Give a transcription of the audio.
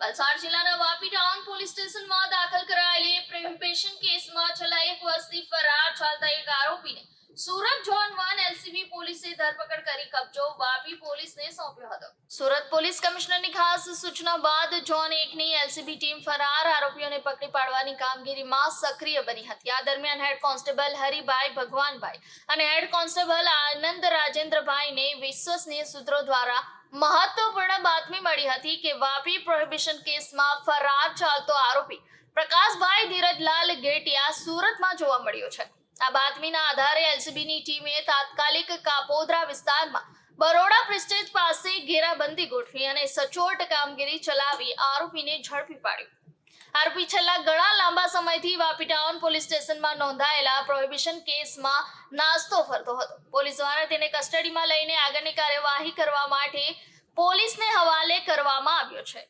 વલસાડ જિલ્લાના Vapi town police સ્ટેશનમાં દાખલ કરાયેલી પ્રોહિબિશન કેસમાં છેલ્લા એક વર્ષથી ફરાર ચાલતા એક આરોપીને સુરત ઝોન વન એલસીબી પોલીસે ધરપકડ કરી કબજો વાપી પોલીસને સોંપ્યો હતો. સુરત પોલીસ કમિશનરની ખાસ સૂચના બાદ ઝોન એકની એલસીબી ટીમ ફરાર આરોપીઓને પકડી પાડવાની કામગીરીમાં સક્રિય બની હતી આ દરમિયાન હેડ કોન્સ્ટેબલ હરિભાઈ ભગવાનભાઈ અને હેડ કોન્સ્ટેબલ આનંદ રાજેન્દ્રભાઈને વિશ્વસનીય સૂત્રો દ્વારા મહત્વપૂર્ણ બાતમી મળી હતી કે વાપી પ્રોહિબિશન કેસમાં ફરાર ચાલતો આરોપી પ્રકાશભાઈ ધીરજલાલ ગેટિયા સુરતમાં જોવા મળ્યો છે. આ બાતમીના આધારે એલસીબીની ટીમે તાત્કાલિક કાપોદરા વિસ્તારમાં બરોડા પ્રિસ્ટેજ પાસે ઘેરાબંધી ગોઠવી અને સચોટ કામગીરી ચલાવી આરોપીને ઝડપી પાડ્યો. આરોપી છેલ્લા ઘણા લાંબા સમયથી વાપી ટાઉન પોલીસ સ્ટેશનમાં નોંધાયેલા પ્રોહિબિશન કેસમાં નાસ્તો ફરતો હતો. પોલીસ દ્વારા તેને કસ્ટડીમાં લઈને આગળની કાર્યવાહી કરવા માટે પોલીસને હવાલે કરવામાં આવ્યો છે.